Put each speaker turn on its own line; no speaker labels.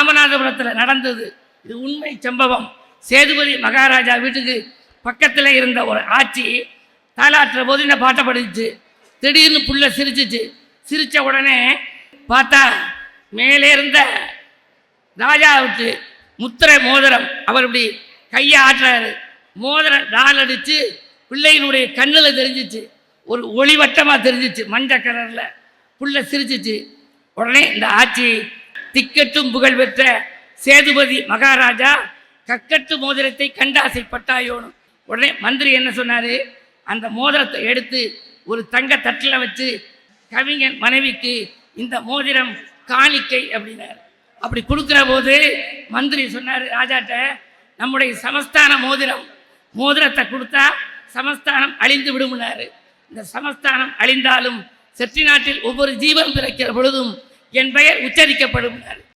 ராமநாதபுரத்தில் நடந்தது. இது உண்மை சம்பவம். சேதுபதி மகாராஜா வீட்டுக்கு பக்கத்தில் இருந்த ஒரு ஆட்சி தாலாற்ற போது இந்த பாட்டை படிச்சு திடீர்னு புள்ள சிரிச்சிச்சு. சிரித்த உடனே பார்த்தா மேலே இருந்த ராஜாவுக்கு முத்திரை மோதிரம். அவர் இப்படி கையை ஆட்டுறாரு. மோதிரம் டால் அடித்து பிள்ளையினுடைய கண்ணில் தெரிஞ்சிச்சு. ஒரு ஒளிவட்டமாக தெரிஞ்சிச்சு மஞ்சள் கலரில். புள்ள சிரிச்சிச்சு. உடனே இந்த ஆட்சி திக்கட்டும் புகழ் பெற்ற சேதுபதி மகாராஜா கக்கட்டு மோதிரத்தை கண்டாசைப்பட்டாயோனும் உடனே மந்திரி என்ன சொன்னார்? அந்த மோதிரத்தை எடுத்து ஒரு தங்க தட்டில் வச்சு கவிஞன் மனைவிக்கு இந்த மோதிரம் காணிக்கை அப்படின்னார். அப்படி கொடுக்குற போது மந்திரி சொன்னார் ராஜாட்ட நம்முடைய சமஸ்தான மோதிரம் மோதிரத்தை கொடுத்தா சமஸ்தானம் அழிந்து விடுமுனார். இந்த சமஸ்தானம் அழிந்தாலும் செற்றி நாட்டில் ஒவ்வொரு ஜீவன் பிறக்கிற பொழுதும் என் பெயர் உச்சரிக்கப்படும்.